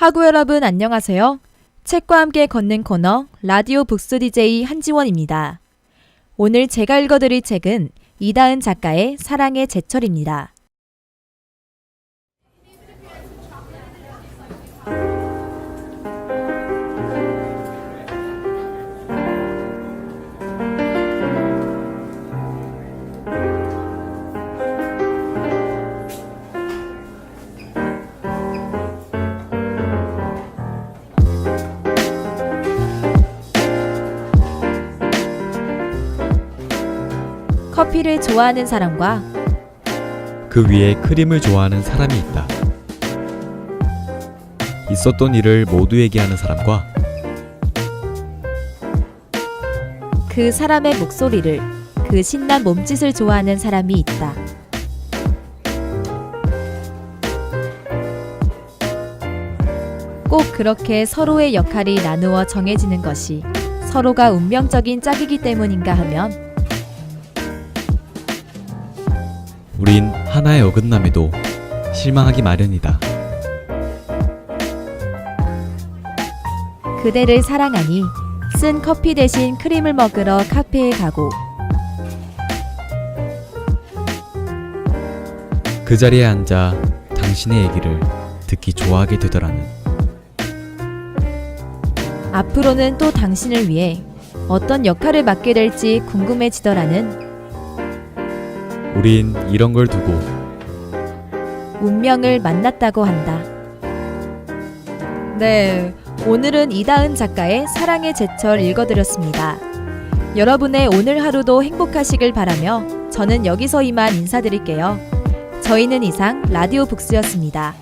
하구 여러분 안녕하세요. 책과 함께 걷는 코너 라디오 북스 DJ 한지원입니다. 오늘 제가 읽어드릴 책은 이다은 작가의 사랑의 제철입니다. 커피를 좋아하는 사람과 그 위에 크림을 좋아하는 사람이 있다. 있었던 일을 모두 얘기하는 사람과 그 사람의 목소리를 그 신난 몸짓을 좋아하는 사람이 있다. 꼭 그렇게 서로의 역할이 나누어 정해지는 것이 서로가 운명적인 짝이기 때문인가 하면 우린 하나의 어긋남에도 실망하기 마련이다. 그대를 사랑하니 쓴 커피 대신 크림을 먹으러 카페에 가고 그 자리에 앉아 당신의 얘기를 듣기 좋아하게 되더라는 앞으로는 또 당신을 위해 어떤 역할을 맡게 될지 궁금해지더라는 우린 이런 걸 두고 운명을 만났다고 한다. 네, 오늘은 이다은 작가의 사랑의 제철 읽어드렸습니다. 여러분의 오늘 하루도 행복하시길 바라며 저는 여기서 이만 인사드릴게요. 저희는 이상 라디오 북스였습니다.